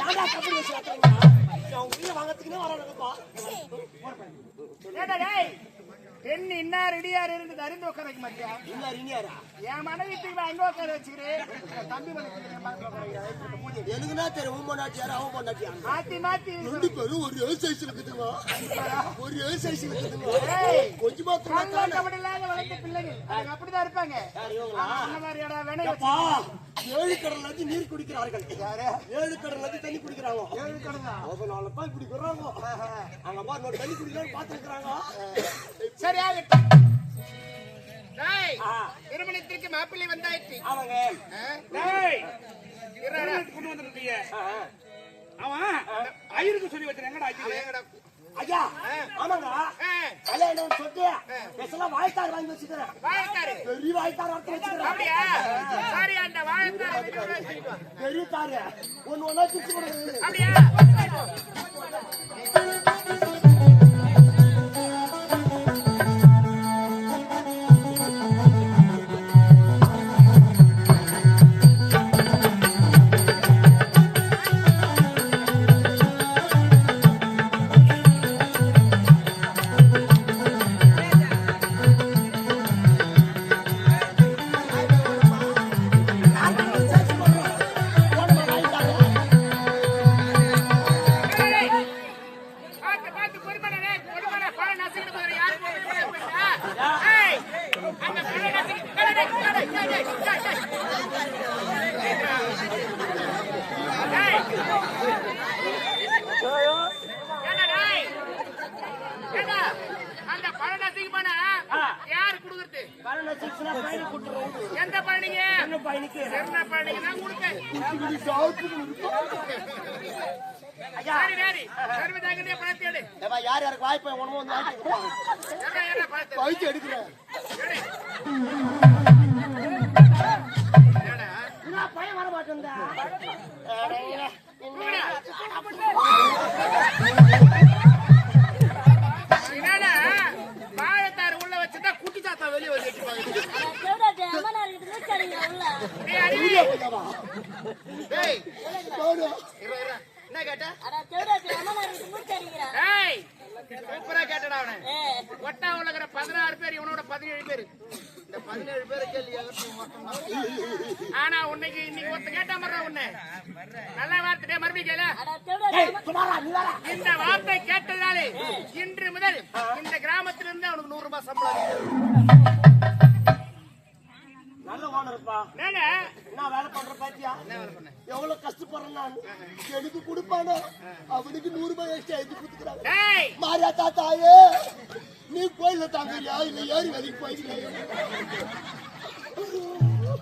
அம்மா கப்பல் வச்சு அவங்க வரானுங்கப்பா ஏன்டா, டேய்? பெண் இன்னார் இடியார் இருந்து அறிந்து உட்கார வைக்க மாட்டியா? இன்னார் இனியாரா என் மனைவி தூக்கி அங்க உட்கார வச்சுக்கிறேன் தம்பி மனைவி தூக்கி என் பக்கத்துல உட்கார வைக்கிறேன். எனக்குன்னா தெரியும் உன் பொண்டாட்டியாரா அவன் பொண்டாட்டியா? மாத்தி மாத்தி. ரெண்டு பேரும் ஒரே சைஸ் இருக்குதுங்க. ஒரே சைஸ் இருக்குதுங்க. கொஞ்சமா கபடி இல்லாத வளர்ந்த பிள்ளைங்க அப்படிதான் இருப்பாங்க. அந்த மாதிரியான வினை அப்பா ஏழு கடல்ல இருந்து நீர் குடிக்கிறார்கள். ஏழு கடல்ல இருந்து தண்ணி குடிக்கிறாங்க. ஏழு கடந்தா அதனால தான் இப்படி வர்றாங்க அங்க பாரு நான் தண்ணி குடிக்கலாம்னு பாத்துக்கிறாங்க சரி ஆகட்டும். திருமணத்திற்கு மாப்பிள்ளை வந்தாயிற்று. அவங்க கொண்டு வந்திருக்கீங்க. அவன் ஐயருக்கு சொல்லி வச்சிருக்கேன். ஐயா ஆமாங்க. கல்யாணம் சொல்லிட்டு பெசலாம் வாய்த்தார் வாங்கி வச்சுக்கிறேன். பெரிய வாய்த்தார் வார்த்தை வச்சுக்கிறேன். பெரிய தாரு ஒன்னு ஒன்னா கொடுக்குறது அந்த பழம் நசுக்கி போனா யாரு குடுக்குறது கல்யாணம் சிக்ஸ்னா பையனை கூட்டுறோம் எந்த பழனிங்க என்ன பையனுக்கு என்ன பழனிங்க நான் கொடுப்பேன் யார் யாருக்கு வாய்ப்பு உணவு வந்து பைக்கு எடுக்கிறேன் மாட்டேன் என்னடா, வாழைத்தார் உள்ள வச்சுட்டா குட்டி தாத்தா வெளிய வந்து. என்ன கேட்ட? சூப்பரா கேட்டடா அவனை. ஏ ஒட்டா உள்ளகிற பதினாறு பேர் இவனோட பதினேழு பேர். இந்த பதினேழு பேரை கேள்வி ஆனா உன்னைக்கு இன்னைக்கு ஒருத்த கேட்டா மாதிரி உன்னை. நல்ல வார்த்தை. டேய், மறுபடியும் கேள. இந்த வார்த்தை கேட்டதாலே இன்று முதல் இந்த கிராமத்திலிருந்து அவனுக்கு நூறு ரூபாய் சம்பளம். நல்ல ஓனருப்பா என்னங்க? என்ன வேலை பண்ற பாத்தியா? எவ்வளவு கஷ்டப்படுறேன் நான். எனக்கு கொடுப்பானோ? அவனுக்கு நூறு ரூபாய் எக்ஸ்ட்ரா எழுதி கொடுத்துக்கிறாங்க. டேய்! மாரியாத்தா தாயே நீ கோயில தாங்கறியா? இல்ல ஏறி வேலைக்கு போயிருக்கேன்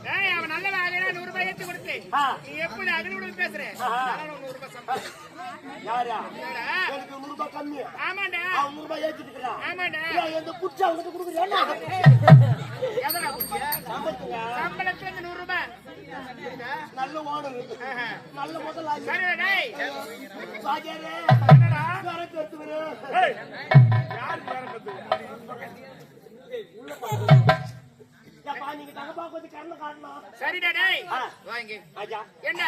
டேய் அவன் நல்ல வேலையா நூறு ரூபாய் ஏத்தி கொடுத்து. நீ எப்படி அகனுடன் பேசுற? அதனால உனக்கு நூறு ரூபாய்? எனக்கு நூறு ரூபாய் கம்மி. ஆமாண்டா. நூறு ரூபாய் ஏத்திட்டு ஆமாண்டா. எந்த குச்சி அவனுக்கு கொடுக்குறியா? சம்பளத்துல இருந்து நூறு ரூபாய் நல்ல. நல்ல என்ன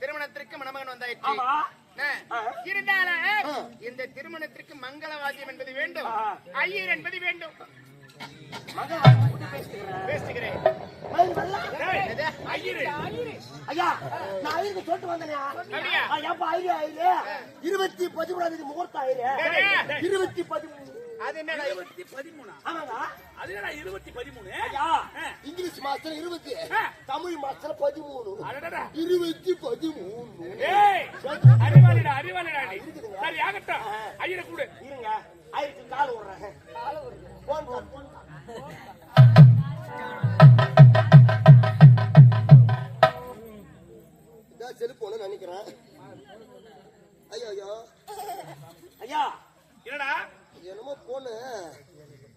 திருமணத்திற்கு மணமகன் வந்தாயிற்று? இருந்தாலும் இந்த திருமணத்திற்கு மங்கள வாத்தியம் என்பது வேண்டும். ஐயர் என்பது வேண்டும் இருபத்தி பதிமூணாம் தேதி முகூர்த்தம் இருபத்தி பதிமூணு அது இருபத்தி பதிமூணா? ஆமாங்க அது இருபத்தி பதிமூணு? இங்கிலீஷ் மாசத்துல இருபத்தி தமிழ் மாசத்துல பதிமூணு. இருபத்தி பதிமூணு அறிவாளிடா, அறிவாளிடா. சரி, ஆகட்டும். ஐயரை கூடு. இருங்க ஐயருக்கு கால் விடுறேன் கால் போன் செல்போனு நினைக்கிறேன். ஐயோ ஐயோ. ஐயா என்னடா? என்னமோ போனு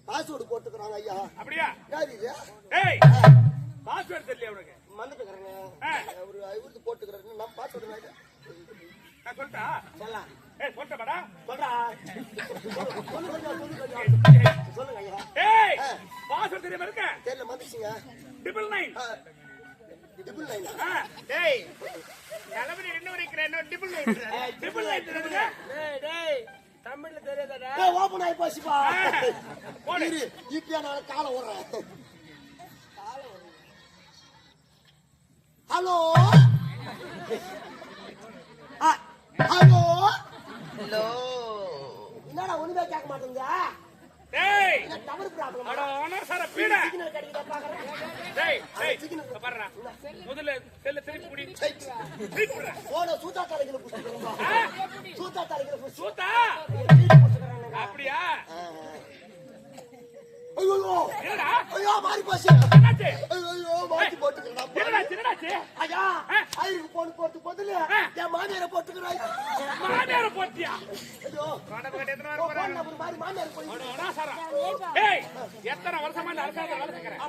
பாஸ் பாஸ்வேர்டு போட்டுக்கிறாங்க ஐயா. அப்படியா? இது? ஏய் பாஸ்வேர்ட் தெரியல உனக்கு? மறந்துட்டுக்கிறேங்க ஆ. ஒரு ஐவருக்கு போட்டுக்கிறாரு. நம்ம பாஸ்வேர்டு நான் சொல்லிட்டா கொஞ்சம் கொஞ்சம். சொல்லுங்க ஏய் பாசம் தெரியாம தெரியல மதிச்சிங்க டிபிள் நைன் நைன் டேய். தலைவர் என்ன வரைக்கிற என்ன டிபிள் நைன் நைன் தெரியுங்க டேய் தமிழ்ல தெரியாதடா. ஏய் ஓபன் ஆயி போச்சுப்பா. இரு இப்பயா நான் காலை ஹலோ? ஹலோ? ஹலோ. என்னடா ஒண்ணுமே கேட்க மாட்டேங்க டேய். Tower problem? அட அனசர பீட. சிக்னல் கிடைக்குதா பாக்குறேன். டேய் டேய். இங்க பாருடா. முதல்ல செல்ல திருப்பி குடி. திருப்பி தலைகளை புடிச்சுக்கிறோம் சூத்தா தலைகளை புடிச்சு அப்படியா ஐயோ ஐயோ. மாறி போச்சு. ஐயோ மாத்தி போட்டுக்கிறாச்சு ஐயா ஐயருக்கு போன் போட்டு போதுல என் மாமியார போட்டுக்கிறாய் மாமியார போட்டியா? ஐயோ. மாறி மாமியார் போய் ஏய் எத்தனை வருஷமா இந்த அரசாங்க வளர்த்துக்கிறேன்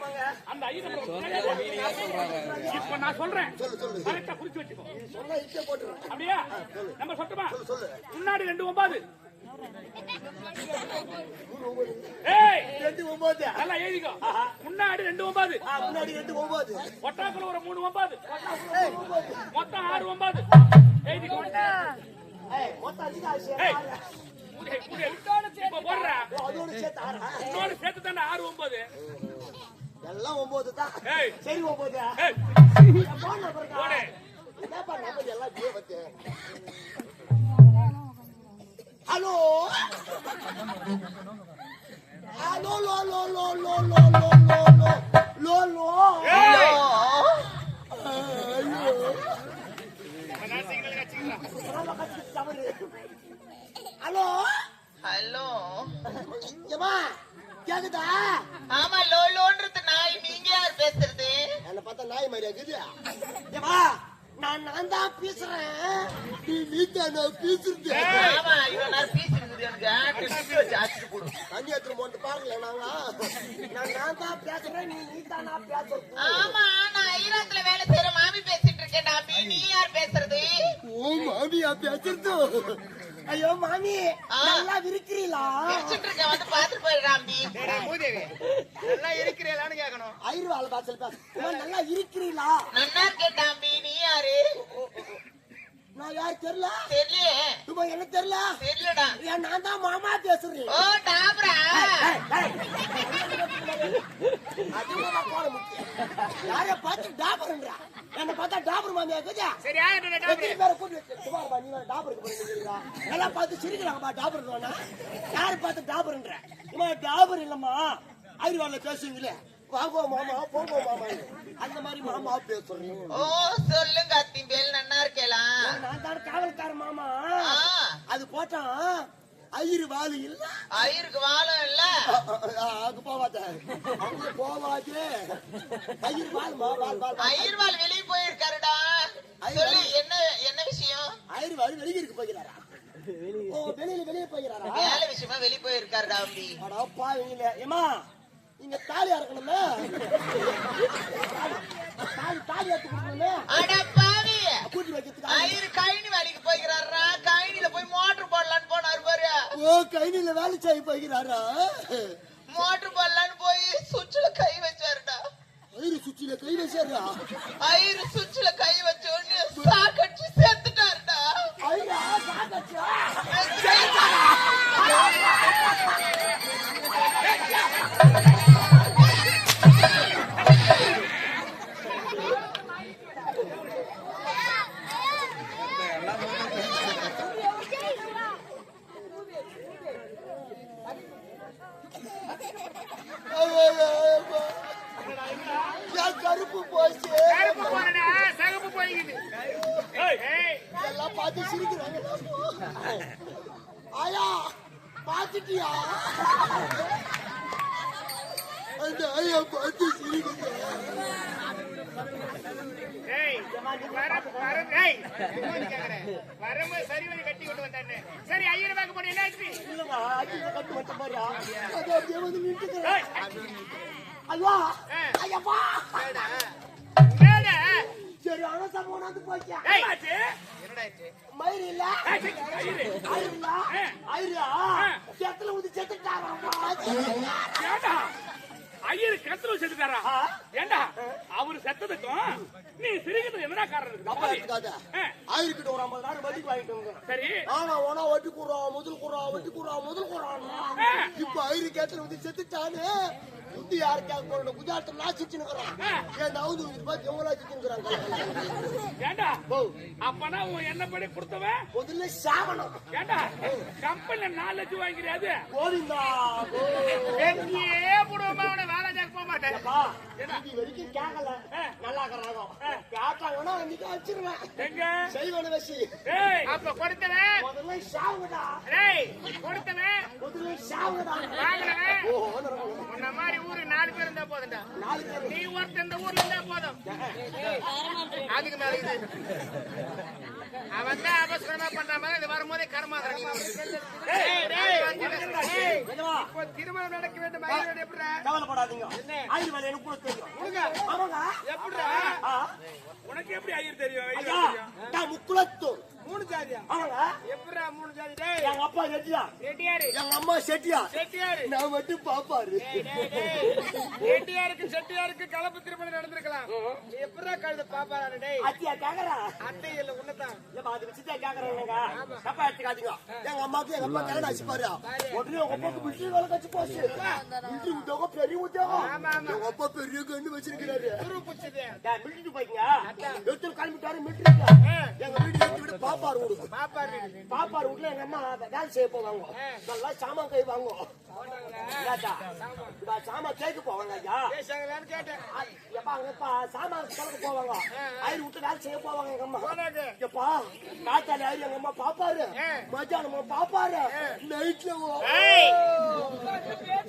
இப்ப நான் சொல்றேன். கரெக்டா குறிச்சு வச்சுக்கோ. சொல்ல. நம்ம சொல்லட்டுமா? முன்னாடி ரெண்டு ஒன்பது. முன்னாடி ரெண்டு ஒன்பது முன்னாடி ரெண்டு ஒன்பது ஒட்டாக்குல ஒரு மூணு ஒன்பது மொத்தம் ஆறு ஒன்பது இன்னொரு சேர்த்து தானே ஆறு ஒன்பது எல்லாம் ஒன்பது தான் சரி ஒன்பது I know. நான் தான் பேசுறேன் நீ நீ தான் நான் பேசுறது. ஆமா நான் ஈராத்துல வேலை செய்யற மாமி பேசிட்டு இருக்கேன் டாபி. நீ யார் பேசுறது? ஓ மாமியா பேசுறது. ஐயோ மாமி நல்லா விரிக்கிறீங்களா பேசிட்டு வந்து பாத்துட்டு டேய் மூதேவி நல்லா இருக்கிறீங்களான்னு கேட்கணும் ஐருவாள் பாசல் பேச. நல்லா இருக்கிறீங்களா நன்னா இருக்கேன் டாம்பி நீ யாரு? நான் யார் தெரியல? சும்மா என்ன தெரியல? தெரியலடா. ஏன் நான் தான் மாமா பேசுறேன். ஓ டாபரா. அது உங்க போட முக்கியம் யார பார்த்து டாபர்ன்றா. என்ன பார்த்தா டாபர் மாமியா இருக்குதா? சரி கூட்டி சுமார் நீ வேற டாபருக்கு எல்லாம் பார்த்து சிரிக்கிறாங்கப்பா டாபர் யாரு பார்த்து டாபர்ன்ற? இம்மா டாபர் இல்லம்மா. ஐருவாள்ல பேசுவீங்களே. வாங்கோ மாமா போங்கோ மாமா அந்த மாதிரி மாமா பேசுறீங்க. ஓ சொல்லுங்க அத்திம்பேல் நன்னா இருக்கலாம் நான் தான் காவல்கார மாமா. அது போட்டான் ஐயரு வாலு இல்ல. ஐயருக்கு வாழம் இல்ல? அங்க போவாத அங்க போவாதே ஐயரு வால் வால் வால் வால். ஐயர்வாள் வெளியே போயிருக்காருடா. சொல்லு என்ன என்ன விஷயம்? ஐயரு வால் வெளியே இருக்கு போகிறாரா ஓ வெளியில வெளியே போகிறாரா? வேலை விஷயமா வெளியே போயிருக்காருடா அப்படி அடா பாவீங்களே ஏமா இங்க தாலி அறக்கணுமே தாலி தாலி எடுத்து கொடுக்கணுமே. அட பாவி. கூட்டி வைக்கிறதுக்கு ஐயரு கழனி வேலைக்கு போய்க்கிறாரா? கழனில போய் மோட்டர் போடலான்னு போனாரு பாரு. ஓ கைனில வேலை செய்ய போகிறாரா மோட்டர் போடலான்னு போய் சுவிட்ச்ல கை வச்சாருடா. ஐயரு சுற்றில கை வச்சாரா ஐயரு சுவிட்ச்ல கை வச்ச பார்த்து சிரிக்கிறாங்க. ஆயா பார்த்துட்டியா? அந்த ஐயா பார்த்து சரி ஐயர் பார்க்க போன என்ன ஆச்சு? கட்டு வந்த மாதிரியா? அது அப்படியே வந்து நின்றுக்கிறேன் அல்லா ஐயப்பா. சரி, அனசா போனாந்து போச்சா. மயிர் இல்ல? ஐயரு. ஐயர் இல்ல? ஐயரா? செத்துல ஊத்தி செத்துட்டாராம்மா. ஏண்டா ஐயரு கத்துல செத்துட்டாரா? ஏண்டா அவரு செத்ததுக்கும் நீ சிரிக்கிறது என்னடா காரணம் இருக்கு தப்பா எடுத்துக்காத. ஆ, ஆயிருக்கிட்ட ஒரு ஐம்பது நாள் வட்டிக்கு வாங்கிட்டு வந்தேன். சரி ஆனா உனா வட்டி கூடுறோம் முதல் கூடுறோம் வட்டி கூடுறோம் முதல் கூடுறோம் இப்ப ஐரு கேட்டல வந்து செத்துட்டானு புத்தி யாருக்காக போறோம் குஜராத் நான் சிச்சுனுக்குறான் ஏன் இது பார்த்து எவ்வளவு சிச்சுனுக்குறாங்க ஏண்டா? அப்பனா உன் என்ன படி கொடுத்தவன்? முதல்ல சாவணும். ஏண்டா? கம்பெனில நாலு லட்சம் வாங்கிறியாது கோவிந்தா வெட்டியே போடுவோமா, அவனை? வேலை பார்க்க போக மாட்டேன். இது வரைக்கும் கேட்கல நல்லா இருக்கிறாங்க கேட்டாங்கன்னா இன்னைக்கு வச்சிருவேன் எங்க? செய்வன ஏய் அப்ப கொடுத்தவன், முதல்ல சாவுடா. கொடுத்தவன், உன்ன மாதிரி ஊரு நாலு பேர் இருந்தா போதும்டா. நீ ஒருத்தன் இந்த ஊர்ல இருந்தா போதும். அதுக்கு மேல இது. அவன் தான் அபஸ்கரமா பண்ற மாதிரி இது வரும்போதே? இப்போ திருமணம் நடக்க வேண்டும் கவலைப்படாதீங்க. ஆ, உனக்கு எப்படி ஐயர் தெரியும்? ஐயர் மூணு ஜாதியா? எப்படிடா மூணு ஜாதி? டேய். எங்க அப்பா ரெட்டியா ரெட்டியாரு. எங்க அம்மா செட்டியா? செட்டியாரு. நான் மட்டும் பாப்பாரு. டேய், டேய், டேய். ரெட்டியாருக்கு செட்டியாருக்கு கலப்பு திருமணம் நடந்திருக்கலாம். நீ எப்படிடா கழுத பாப்பாரு டேய்? அத்தியா கேக்குறா? அத்தை இல்ல உன்னதான் இல்லப்பா கேக்குறாங்க தப்பா எடுத்துக்காதீங்க எங்க அம்மாக்கு எங்க அப்பா கல்யாணம் ஆச்சு பாரு உடனே உங்க வேலை கட்சி போச்சு உத்தியோகம் பெரிய உத்தியோகம் எங்க அப்பா பெரிய கண்ணு வச்சிருக்கிறாரு குரு போய்ங்க எடுத்து கிளம்பிட்டாரு மிலிட்டரி எங்க வீடு எடுத்து விட்டு பாப்பாரு வீடு பாப்பாரு பாப்பாரு வீட்டுல எங்க அம்மா வேலை செய்ய போவாங்க நல்லா சாமான் கை வாங்குவோம் சாமான் போவாங்க ஐயா கேட்டேன் சாமான் போவாங்க ஆயிரம் விட்டு வேலை செய்ய போவாங்க எங்க அம்மா காத்தால ஆயிரம் எங்க அம்மா பாப்பாரு. மத்தியானமா பாப்பாரு. நைட்ல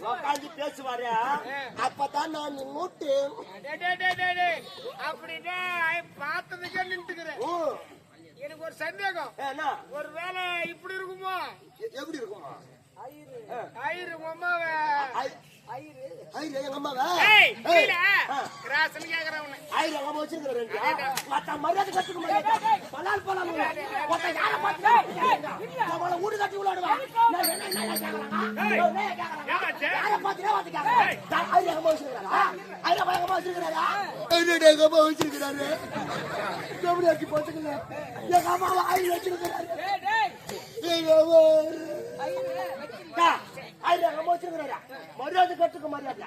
உட்காந்து பேசுவாரு. அப்பதான் நான் டேய். அப்படின்னா பார்த்ததுக்கே நின்றுக்கிறேன். எனக்கு ஒரு சந்தேகம். என்ன? ஒரு வேலை இப்படி இருக்குமோ? எப்படி இருக்குமா? ஐயரு. உங்க அம்மாவை. ஆயிரம் எங்க அம்மாவா? கிராஸ்னு கேக்குறேன் உன்னை ஆயிரம் வச்சிருக்கிற ரெண்டு. மத்த மரியாதை கட்டுக்க மரியாதை பலால் பலால் மொத்த யாரை பார்த்து அவளை வீடு கட்டி விளையாடுவா நான் என்ன என்ன கேக்குறாங்க? என்ன கேக்குறாங்க? ஏமாச்சே? யாரை பார்த்து வந்து கேக்குறாங்க? ஆயிரம் ஆயிரம் வச்சிருக்காரு எப்படி ஆக்கி போச்சுக்கல எங்க அம்மா ஆயிரம் வச்சிருக்காரு எங்க அம்மா. அம்மா வச்சிருக்காரா மரியாதை கட்டுக்க மரியாதை.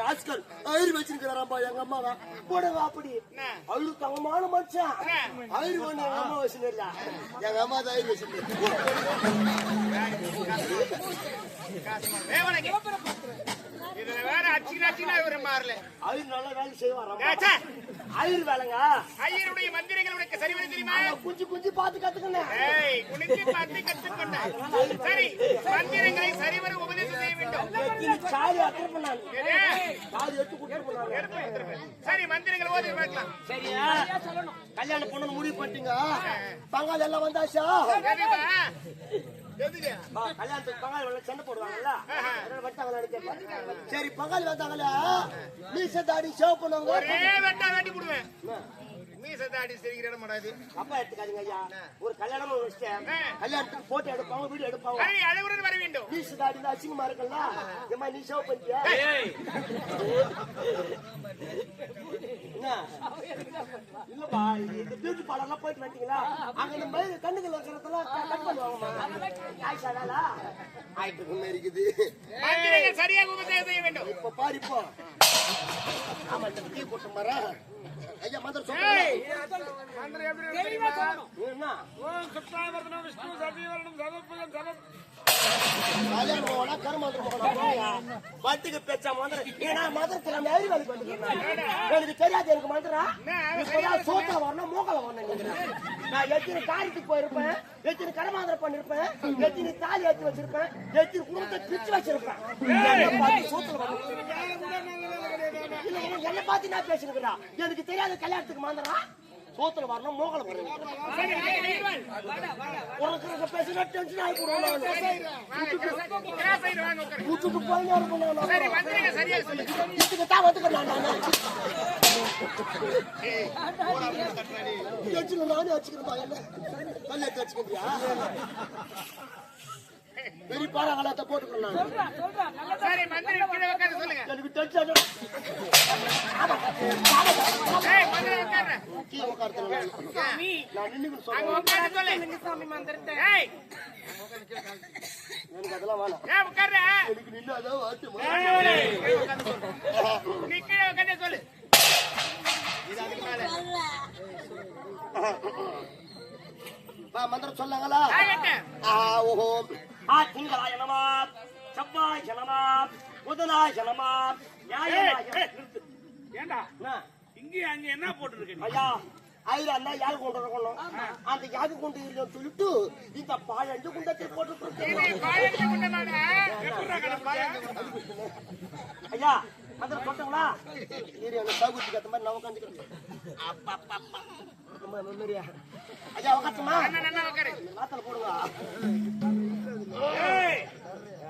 ராஸ்கல் ஆயிரம் வச்சிருக்காராம்பா எங்க அம்மாவா? போடுங்க அப்படி. அழு தங்கமான மனுஷன். ஒண்ணு எங்க அம்மா வச்சிருக்கா எங்க அம்மா தான் வச்சிருக்கேன் இதுல வேற இவரு மாறல. ஆயிரம் நல்ல வேலை செய்வாராம் ஆயிரம் வேலைங்க. ஐயருடைய மந்திரங்கள் உனக்கு சரிவர தெரியுமா? குஞ்சு குஞ்சு பார்த்து கத்துக்கணும் ஏய் குனிஞ்சு பார்த்து கற்றுக்கொண்ட சரி மந்திரங்களை சரிவர உபதேசம் செய்ய வேண்டும். சாரி அத்தனை பண்ணாங்க? சாரி எடுத்து கொடுத்து பண்ணாங்க. சரி மந்திரங்கள் ஓதி பார்க்கலாம். சரியா? கல்யாணம் பண்ணணும் முடிவு பண்ணிட்டீங்க. பங்காளி எல்லாம் வந்தாச்சா? கல்யாணத்துக்கு பங்காளி எல்லாம் சண்டை போடுவாங்கல்ல. சரி பங்காளி வந்தாங்களா மீச தாடி சேவ் பண்ணுவாங்க ஒரே வெட்டா வெட்டி போடுவேன். மீச தாடி சிரிக்கிற அப்பா எடுத்துக்காதீங்க ஐயா. ஒரு கல்யாணம் கல்யாணத்துக்கு போட்டோ எடுப்பாங்க வீடியோ எடுப்பாங்க. அழகுடன் வர வேண்டும். மீச தாடி தான் அசிங்கமா இருக்குல்ல? ஏமா நீ சேவ் என்ன இல்லப்பா இந்த பியூட்டி பார்லர்லாம் போயிட்டு வந்துட்டீங்களா? அங்க இந்த மயில் கண்ணுகள் இருக்கிறதெல்லாம் கட் ஆயிட்டு இருக்குது. மந்திரங்கள் சரியாக உபதேசம் செய்ய வேண்டும். இப்ப ஆமா இந்த டீ போட்டு மர ஐயா சொல்லுங்க எப்படி ஓம் விஷ்ணு பேச்சா ஏன்னா மேரி வேலைக்கு வந்துருக்கேன் எனக்கு தெரியாது எனக்கு மந்திரம் இப்பதான் சோத்தா வரணும் மூக்கல வரணும் நீங்க. நான் எத்தனை காரியத்துக்கு போயிருப்பேன் எத்தனை கரமாந்திரம் பண்ணிருப்பேன் எத்தனை தாலி ஏற்றி வச்சிருப்பேன் எத்தனை குடும்பத்தை பிரிச்சு வச்சிருப்பேன். என்ன பார்த்து பார்த்து என்ன பேசினுக்குறா எனக்கு தெரியாத கல்யாணத்துக்கு மாந்தரா? சோத்துல வரணும் மோகல வரணும் பேசினா டென்ஷன் ஆகி தான் வந்துக்கிறேன் நானு வச்சுக்கிறேன் என்ன? கல்யாணத்தை வச்சுக்கிறியா பெரிய பாறாங்களாத்த போட்டுக்கிறேன் நான் சரி மந்திரி கீழே உட்கார சொல்லுங்க. எனக்கு டென்ஷன் ஏய் மந்திரி உட்காரு. கீழே உட்கார்த்துறேன் நான் நின்று அங்க சொல்றேன் உட்கார்ந்து சொல்லு. ஏய். எனக்கு அதெல்லாம் வேணாம். ஏன் உட்கார்ற எனக்கு நின்று அதான் வாட்டு நீ கீழே உட்கார்ந்து சொல்லு. இது அதுக்கு மேல. மந்திரம் சொல்லாங்களா? ஆ ஓஹோ. ஆ திங்களாய நமா செவ்வாய் ஜனமா புதனாய் ஜனமா நிறுத்து. ஏண்டா? இங்கேயும் அங்க என்ன போட்டு இருக்க நீ ஐயா ஐயா அண்ணா யாரு கொண்டு வரணும் அந்த யாரு கொண்டு இருக்கணும் சொல்லிட்டு இந்த பாயஞ்சு குண்டத்தை போட்டு? ஐயா அந்த சொட்டங்களா சரி அந்த சவுகுத்துக்கு ஏத்த மாதிரி நான் உட்காந்துக்கிறேன் ஐயா உட்காந்துமா மாத்தல போடுவா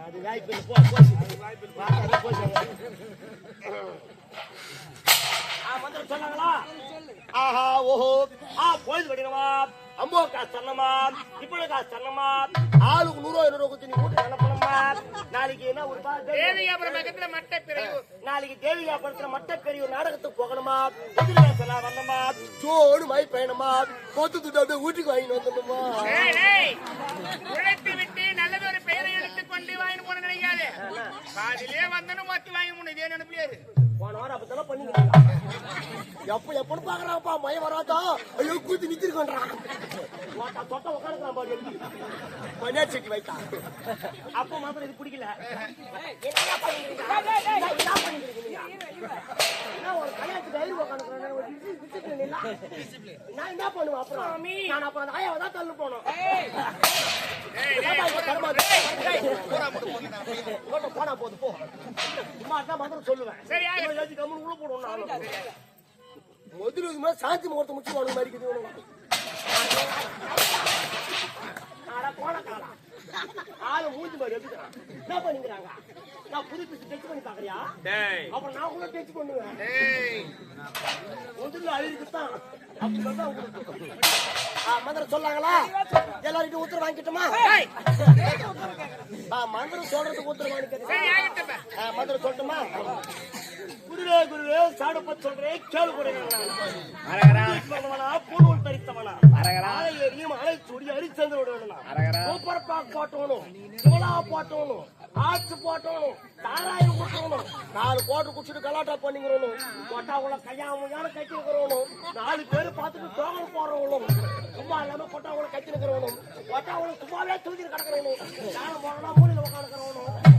அது வாய்ப்பு போ மந்திரம் சொன்னாங்களா ஆஹா ஓஹோ ஆ போயிது கடினமா அம்போ காசு தரணுமா? இப்படி காசு தரணுமா ஆளுக்கு நூறு ஐநூறு நீ அனுப்பணுமா நாளைக்கு என்ன ஒரு பா- மட்டை நாளைக்கு தேவிகா மட்ட பெரிய நாடகத்துக்கு போகணுமா எதிர்காசனா வரணுமா சோடு மை பயணமா கொத்து துட்டு அப்படியே வீட்டுக்கு வாங்கிட்டு வந்துடணுமா உழைத்து விட்டு கையில பெயரை கொண்டு வாங்கிட்டு போன நினைக்காது காதிலே வந்தனும் மொத்தி வாங்கி முன்ன இதே நினைப்பிலியாரு போன வாரம் அப்பதான் பண்ணிக்கிறீங்க எப்ப எப்பன்னு பாக்குறான்ப்பா மய வராதா ஐயோ கூத்தி நிச்சிருக்கோன்றான் தொட்ட உட்காந்துக்கிறான் பாரு பனியார் செட்டி வைத்தா. அப்ப மாத்திரம் இது பிடிக்கல. ஒரு கல்யாணத்துக்கு ஐயர் உட்காந்துக்கிறேன்? நான் என்ன பண்ணுவேன் அப்புறம்? நான் அப்புறம் அந்த ஆயாவை தான் தள்ளு போனோம். போனா போது போ சும்மா தான் மந்திரம் சொல்லுவேன். உள்ள போடுவோம் நானும். முதல்ல இது மாதிரி சாந்தி முகூர்த்தம் முடிச்சு இவனுங்க. அட கோலக்காலா. ஆளு மூஞ்சி மாதிரி. என்ன பண்ணிக்கிறாங்க? நான் புதுப்பிச்சு டச் பண்ணி பாக்குறியா டேய், அப்புறம் நான் கூட டச் பண்ணுவேன். முதல்ல அழுகுதான் அப்படிதான் உங்களுக்கு. ஆ, மந்திரம் சொல்லாங்களா? எல்லார்கிட்டும் உத்தரவு வாங்கிட்டோமா? மந்திரம் சொல்றதுக்கு உத்தரவு வாங்கிக்கிறேன் மந்திரம் சொல்லட்டுமா? சொல்றேன் கேளு தரித்தவனா ஆலை எரியும் அலை சுடி அரிச்சந்து விடணும் சூப்பர் பாக் போட்டவனும் சோளா போட்டவனும் ஆச்சு போட்டவனும் தாராயம் குட்டவனும் நாலு போட்டு குடிச்சிட்டு கலாட்டா பண்ணிக்கிறவனும் கொட்டா உள்ள கையாமையான கட்டிருக்கிறவனும் நாலு பேர் பார்த்துட்டு தோகல் போடுறவனும் சும்மா இல்லாம கொட்டா உள்ள கொட்டா உள்ள சும்மாவே தூக்கிட்டு கிடக்கிறவனும் யாரும் போனா மூலையில உட்காந்துக்கிறவனும்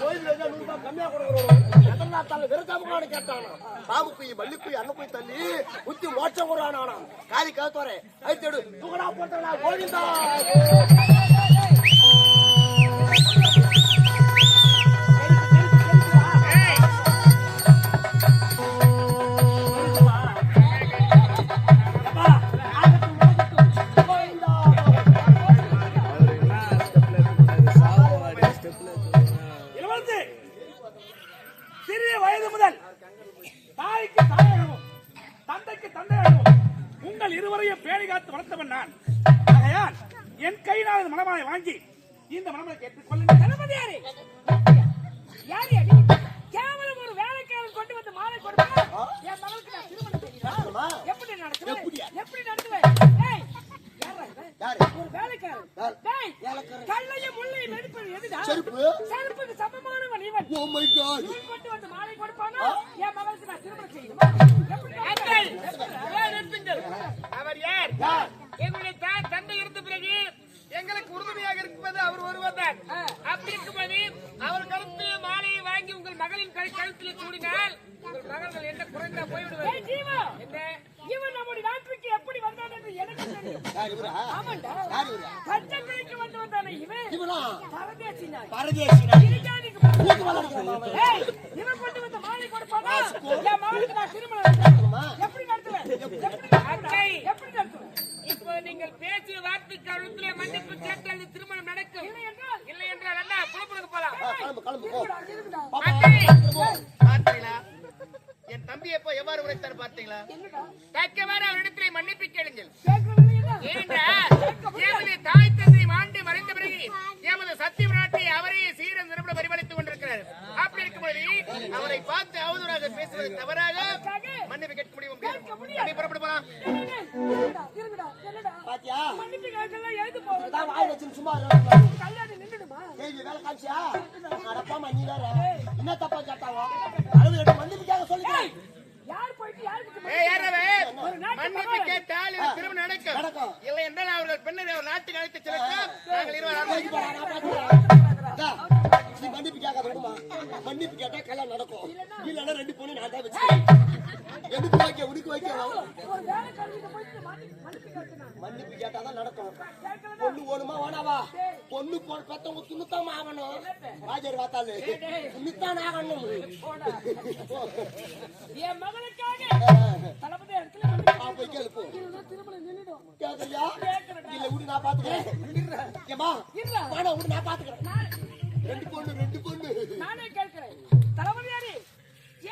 கோயில்ல ஏதோ நூறு ரூபாய் கம்மியா கொடுக்குறோம் எதனா தள்ள விரதாமுகான்னு கேட்டானா. பாம்பு குய் மல்லி குய் அன்ன குய் தள்ளி புத்தி மோட்சம் கொடுறானா காலி கழுத்தோரே ஐத்தேடு தூக்கடா போட்டா கோவிந்தா கல்லையும் முள்ளையும் எடுப்பது எதுடா செருப்பு. செருப்புக்கு சமமானவன் இவன் ஓ மை காட் இவன் கொண்டு வந்து மாலை கொடுப்பானா என் மகளுக்கு நான் திருமணம் செய்யணுமா அவர் யார் எங்களுடைய தாய் தந்தை இருந்த பிறகு எங்களுக்கு உறுதுணையாக இருப்பது அவர் ஒருவர் தான். அப்படி இருக்கும்போது அவர் கருத்து மாலையை வாங்கி உங்கள் மகளின் கை கழுத்தில் சூடினால் உங்கள் மகள்கள் என்ன குறைந்தா போய்விடுவார் ஜீவா! இவன் நம்முடைய நாட்டுக்கு எப்படி வந்தான் என்று எனக்கு தெரியும். ஆமாண்டா. யார் இவரா? கச்ச பிழைக்கு வந்து வந்தானே இவன்? இவனா? பரதேசி நாய் பரதேசி நாய். இருக்காதிக்கு கூத்து விளையாடுறான் அவன். ஏய், இவன் கொண்டு வந்த மாலை கொடுப்பானா? என் மகளுக்கு நான் திருமணம் நடத்துவேன். எப்படி நடத்துவேன்? எப்படி நடத்துவேன்? அத்தை. எப்படி நடத்துவேன்? இப்போ நீங்கள் அழுத்திலே மன்னிப்பு கேட்டால் திருமணம் நடக்கும். இல்லை என்றால், புலப்புலுக்கு போலாம். பார்த்தீங்களா என் தம்பி எப்போ எவ்வாறு உரைத்தார் பார்த்தீங்களா என்னடா? தக்கவாறு அவரிடத்திலே மன்னிப்பு கேளுங்கள்? ஏனென்றால் தாய் தந்தை மாண்டு மறைந்த பிறகு எமது சத்திய நாட்டை அவரே சீர நிரப்பட பரிபாலித்துக் கொண்டிருக்கிறார். அப்படி இருக்கும்போது அவரை பார்த்து அவதூறாக பேசுவது தவறாக மன்னிப்பு கேட்க முடியும்? புறப்பட்டு போலாம் ஏய், இருக்குடா, இருக்குடா, என்னடா? பாத்தியா மன்னிப்பு கேட்கலாம், தான் வாய் வச்சுன்னு சும்மா இருக்காங்க. கல்யாணம் நின்னுடுமா? ஏய், நீ வேலை காமிச்சியா? அடப்பாமா நீ வேற. என்ன தப்பா கேட்டாங்க அளவு எடுத்து மன்னிப்பு கேட்க சொல்லிக்கிறேன் யார் போயிட்டு யாருக்கு ஏய் யாரவே ஒரு நாட்டு மன்னிப்பு மகன். கேட்டால் இது திருமணம் நடக்கும். நடக்கும். இல்லை என்றால் அவர்கள் பெண்ணை ஒரு நாட்டுக்கு அழைத்து நாங்கள் இருவர் நான். இந்தா, நீ மன்னிப்பு கேட்காத விடுமா? மன்னிப்பு கேட்டா கல்யாணம் நடக்கும். இல்லைன்னா ரெண்டு பொண்ணு நான் தான் வச்சுக்கிறேன். எனக்கு வைக்க உனக்கு வைக்க? மன்னிப்பு கேட்டாதான் நடக்கும். பொண்ணு ஓடுமா? வேணாவா பொண்ணு பெத்தவங்க துணுத்தான் ஆகணும். ராஜர் பார்த்தாலு. துணுத்தான் ஆகணும். என் மகனுக்காக தளபதி இடத்துல போய். கேக்குறியா? இல்ல விடு நான் பாத்துக்கிறேன். ஏமா. வேணாம் விடு நான் பாத்துக்கிறேன். ரெண்டு பொண்ணு ரெண்டு பொண்ணு. நானே கேட்கிறேன் தளபதியாரே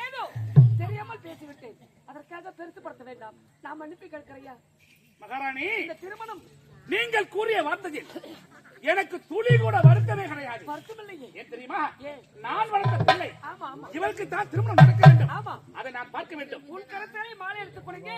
ஏதோ தெரியாமல் பேசிவிட்டேன். அதற்காக பெருசுப்படுத்த வேண்டாம். நான் மன்னிப்பு கேட்கிறையா மகாராணி இந்த திருமணம் நீங்கள் கூறிய வார்த்தையில் எனக்கு துளி கூட வருத்தமே கிடையாது. ஏன் தெரியுமா? நான் வளர்த்த பிள்ளை. இவருக்கு தான் திருமணம் நடக்க வேண்டும். அதை நான் பார்க்க வேண்டும். உன் கருத்தாலே மாலை எடுத்துக் கொடுங்க